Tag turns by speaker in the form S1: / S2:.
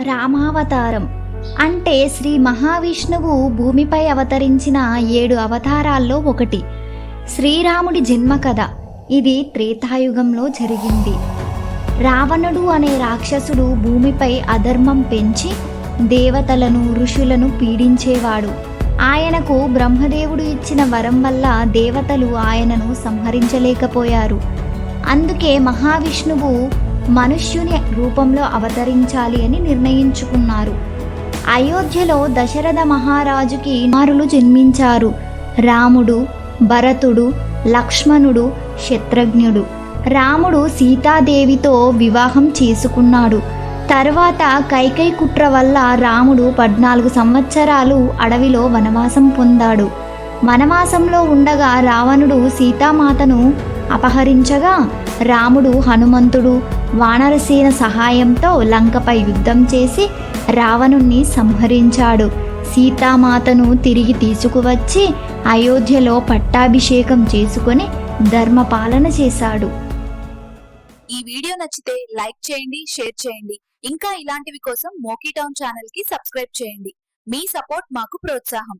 S1: రామావతారం. అంటే శ్రీ మహావిష్ణువు భూమిపై అవతరించిన ఏడు అవతారాల్లో ఒకటి. శ్రీరాముడి జన్మ కథ ఇది త్రేతాయుగంలో జరిగింది. రావణుడు అనే రాక్షసుడు భూమిపై అధర్మం పెంచి దేవతలను ఋషులను పీడించేవాడు. ఆయనకు బ్రహ్మదేవుడు ఇచ్చిన వరం వల్ల దేవతలు ఆయనను సంహరించలేకపోయారు. అందుకే మహావిష్ణువు మనుష్యుని రూపంలో అవతరించాలి అని నిర్ణయించుకున్నారు. అయోధ్యలో దశరథ మహారాజుకి కుమారులు జన్మించారు. రాముడు భరతుడు లక్ష్మణుడు శత్రుఘ్నుడు. రాముడు సీతాదేవితో వివాహం చేసుకున్నాడు. తర్వాత కైకై కుట్ర వల్ల రాముడు పద్నాలుగు సంవత్సరాలు అడవిలో వనవాసం పొందాడు. వనవాసంలో ఉండగా రావణుడు సీతామాతను అపహరించగా రాముడు హనుమంతుడు వానరసేన సహాయంతో లంకపై యుద్ధం చేసి రావణుణ్ణి సంహరించాడు. సీతామాతను తిరిగి తీసుకువచ్చి అయోధ్యలో పట్టాభిషేకం చేసుకొని ధర్మపాలన చేశాడు.
S2: ఈ వీడియో నచ్చితే లైక్ చేయండి షేర్ చేయండి. ఇంకా ఇలాంటివి కోసం మోకీ టౌన్ ఛానల్కి సబ్స్క్రైబ్ చేయండి. మీ సపోర్ట్ మాకు ప్రోత్సాహం.